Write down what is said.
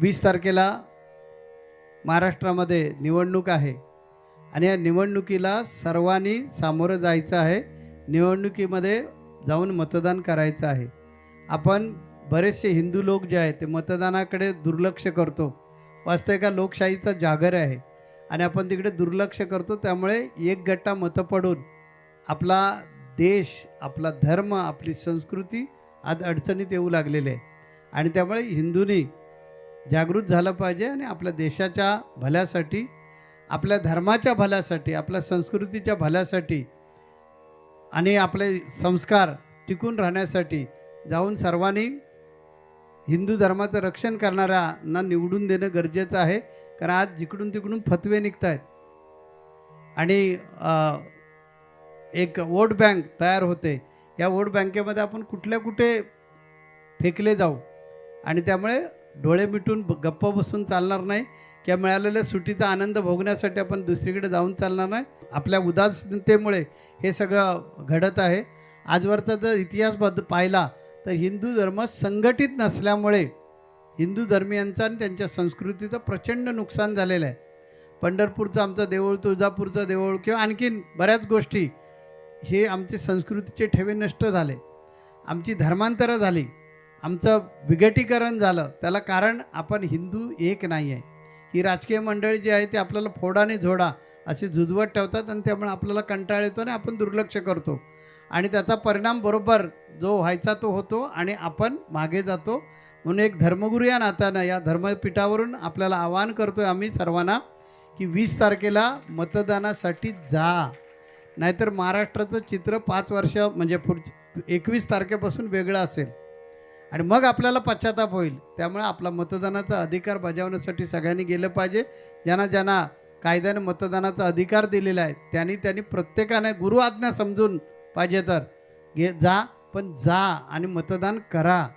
वीस तारखेला महाराष्ट्रामध्ये निवडणूक आहे. आणि या निवडणुकीला सर्वांनी सामोरं जायचं आहे. निवडणुकीमध्ये जाऊन मतदान करायचं आहे. आपण बरेचसे हिंदू लोक जे आहेत ते मतदानाकडे दुर्लक्ष करतो. वास्तव का? लोकशाहीचा जागर आहे. आणि आपण तिकडे दुर्लक्ष करतो. त्यामुळे एक गट्टा मतं पडून आपला देश आपला धर्म आपली संस्कृती आज अडचणीत येऊ लागलेले आहे. आणि त्यामुळे हिंदूंनी जागृत झालं पाहिजे आणि आपल्या देशाच्या भल्यासाठी आपल्या धर्माच्या भल्यासाठी आपल्या संस्कृतीच्या भल्यासाठी आणि आपले संस्कार टिकून राहण्यासाठी जाऊन सर्वांनी हिंदू धर्माचं रक्षण करणाऱ्यांना निवडून देणं गरजेचं आहे. कारण आज जिकडून तिकडून फतवे निघत आहेत आणि एक वोट बँक तयार होते. या वोट बँकेमध्ये आपण कुठल्या कुठे फेकले जाऊ. आणि त्यामुळे डोळे मिटून गप्प बसून चालणार नाही. किंवा मिळालेल्या सुटीचा आनंद भोगण्यासाठी आपण दुसरीकडे जाऊन चालणार नाही. आपल्या उदासीनतेमुळे हे सगळं घडत आहे. आजवरचा जर इतिहास बद पाहिला तर हिंदू धर्म संघटित नसल्यामुळे हिंदू धर्मीयांचा आणि त्यांच्या संस्कृतीचं प्रचंड नुकसान झालेलं आहे. पंढरपूरचं आमचं देऊळ तुळजापूरचं देऊळ किंवा आणखीन बऱ्याच गोष्टी हे आमचे संस्कृतीचे ठेवे नष्ट झाले. आमची धर्मांतरं झाली. आमचं विघटीकरण झालं. त्याला कारण आपण हिंदू एक नाही आहे. ही राजकीय मंडळी जी आहे ती आपल्याला फोडाने झोडा अशी झुजवत ठेवतात आणि त्यामुळे आपल्याला कंटाळ येतो आणि आपण दुर्लक्ष करतो. आणि त्याचा परिणाम बरोबर जो व्हायचा तो होतो आणि आपण मागे जातो. म्हणून एक धर्मगुरू या नात्यानं या धर्मपीठावरून आपल्याला आवाहन करतो आहे आम्ही सर्वांना की वीस तारखेला मतदानासाठी जा. नाहीतर महाराष्ट्राचं चित्र पाच वर्ष म्हणजे पुढच्या एकवीस तारखेपासून वेगळं असेल. आणि मग आपल्याला पश्चाताप होईल. त्यामुळे आपला मतदानाचा अधिकार बजावण्यासाठी सगळ्यांनी गेलं पाहिजे. ज्यांना ज्यांना कायद्याने मतदानाचा अधिकार दिलेला आहे त्यांनी त्यांनी प्रत्येकाने गुरु आज्ञा समजून पाहिजे तर. घे जा पण जा आणि मतदान करा.